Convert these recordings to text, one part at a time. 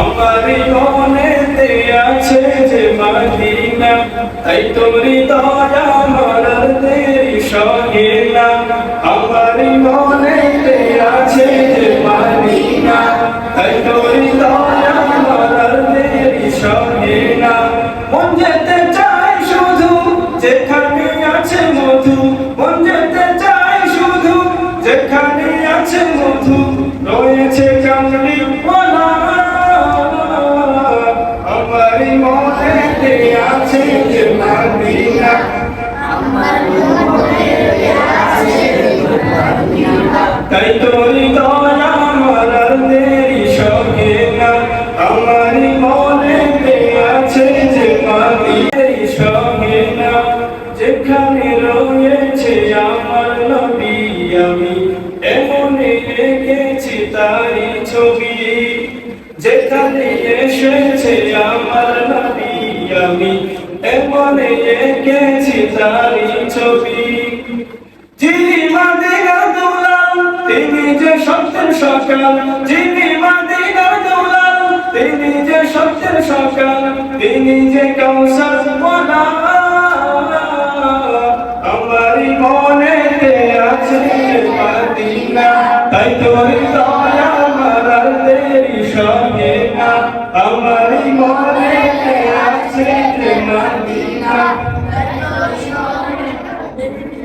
আমারি মনেতে আছে যে মদিনা, তাই তোমরি দয়া মরার দেরি সহে না। আমারি মনেতে আছে যে মদিনা, তাই তোমরি দয়া মরার দেরি সহে না। মন যেতে চাই শুধু যেখানে আছে মধু, মন যেতে চাই শুধু যেখানে আছে যে মদিনা তাই তোরি দয়া মরার দেরি সঙ্গে না। আমারি মনেতে আছে যে মদিনারি সঙ্গে না। যেখানে রয়েছে আমার নবী আমি এমন এঁকেছি তারি ছবি। যেখানে এসেছে আমার আমি এমন এঁকেছি তারি ছবি। যিনি মাদিনার দৌলাল, তিনি যে সত্যের সকাল। যিনি মাদিনার দৌলাল, তিনি যে সত্যের সকাল। তিনি যে কৌশল মোনা আমারই মনেতে আছে মাদিনা। তাই তোর দয়া মারার দেরি সঙ্গে না। আমারই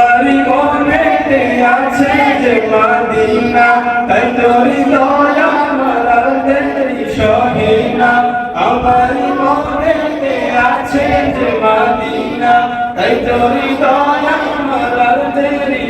আমারি মনেতে আছে যে মাদিনা। তাই তোরি দয়া মারার দেরি সহে না আমারি মনেতে আছে যে মাদিনা। তাই তোরি দয়া মারার দেরি